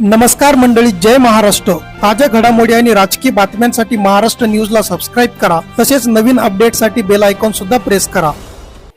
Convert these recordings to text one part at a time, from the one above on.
नमस्कार मंडळी जय महाराष्ट्र. ताज्या घडामोडी आणि राजकीय बातम्यांसाठी महाराष्ट्र न्यूजला सबस्क्राईब करा. तसेच नवीन अपडेटसाठी बेल आयकॉन सुद्धा प्रेस करा.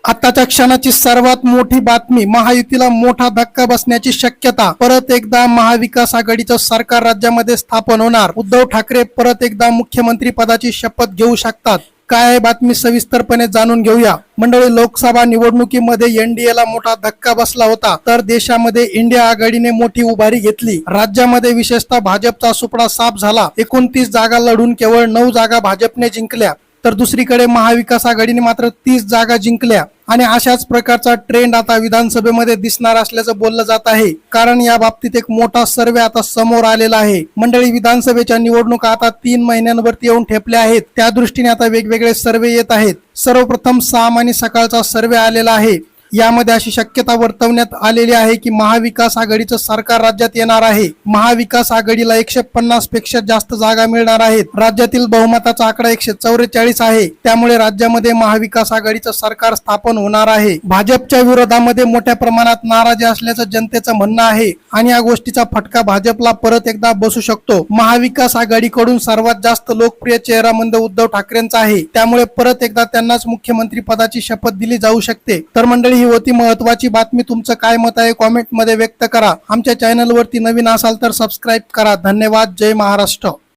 आताच्या क्षणाची सर्वात मोठी बातमी महायुतीला मोठा धक्का बसण्याची शक्यता. परत एकदा महाविकास आघाडीचं सरकार राज्यामध्ये स्थापन होणार. उद्धव ठाकरे परत एकदा मुख्यमंत्री पदाची शपथ घेऊ शकतात. काय आहे बातमी सविस्तरपणे जाणून घेऊया. मंडळी लोकसभा निवडणुकीमध्ये एनडीएला मोठा धक्का बसला होता. तर देशामध्ये इंडिया आघाडीने मोठी उभारी घेतली. राज्यामध्ये विशेषतः भाजपचा सुपडा साफ झाला. एकोणतीस जागा लढून केवळ नऊ जागा भाजपने जिंकल्या. तर दुसरीकडे महाविकास आघाडीने मात्र तीस जागा जिंकल्या. आणि अशाच प्रकारचा ट्रेंड आता विधानसभेमध्ये दिसणार असल्याचं बोललं जात आहे. कारण या बाबतीत एक मोठा सर्वे आता समोर आलेला आहे. मंडळी विधानसभेच्या निवडणुका आता तीन महिन्यांवरती येऊन ठेपल्या आहेत. त्या दृष्टीने आता वेगवेगळे सर्वे येत आहेत. सर्वप्रथम साम आणि सकाळचा सर्वे आलेला आहे. यामध्ये अशी शक्यता वर्तवण्यात आलेली आहे की महाविकास आघाडीचं सरकार राज्यात येणार आहे. महाविकास आघाडीला एकशे पन्नासपेक्षा जास्त जागा मिळणार आहेत. राज्यातील बहुमताचा आकडा एकशे चौवेचाळीस आहे. त्यामुळे राज्यामध्ये महाविकास आघाडीचं सरकार स्थापन होणार आहे. भाजपच्या विरोधामध्ये मोठ्या प्रमाणात नाराजी असल्याचं जनतेचं म्हणणं आहे आणि या गोष्टीचा फटका भाजपला परत एकदा बसू शकतो. महाविकास आघाडीकडून सर्वात जास्त लोकप्रिय चेहरा म्हणजे उद्धव ठाकरेंचा आहे. त्यामुळे परत एकदा त्यांनाच मुख्यमंत्री पदाची शपथ दिली जाऊ शकते. तर मंडळी ही होती महत्वाची बातमी. तुमचं काय मत आहे? कॉमेंटमध्ये व्यक्त करा. आमच्या चॅनलवरती नवीन असाल तर सबस्क्राईब करा. धन्यवाद. जय महाराष्ट्र.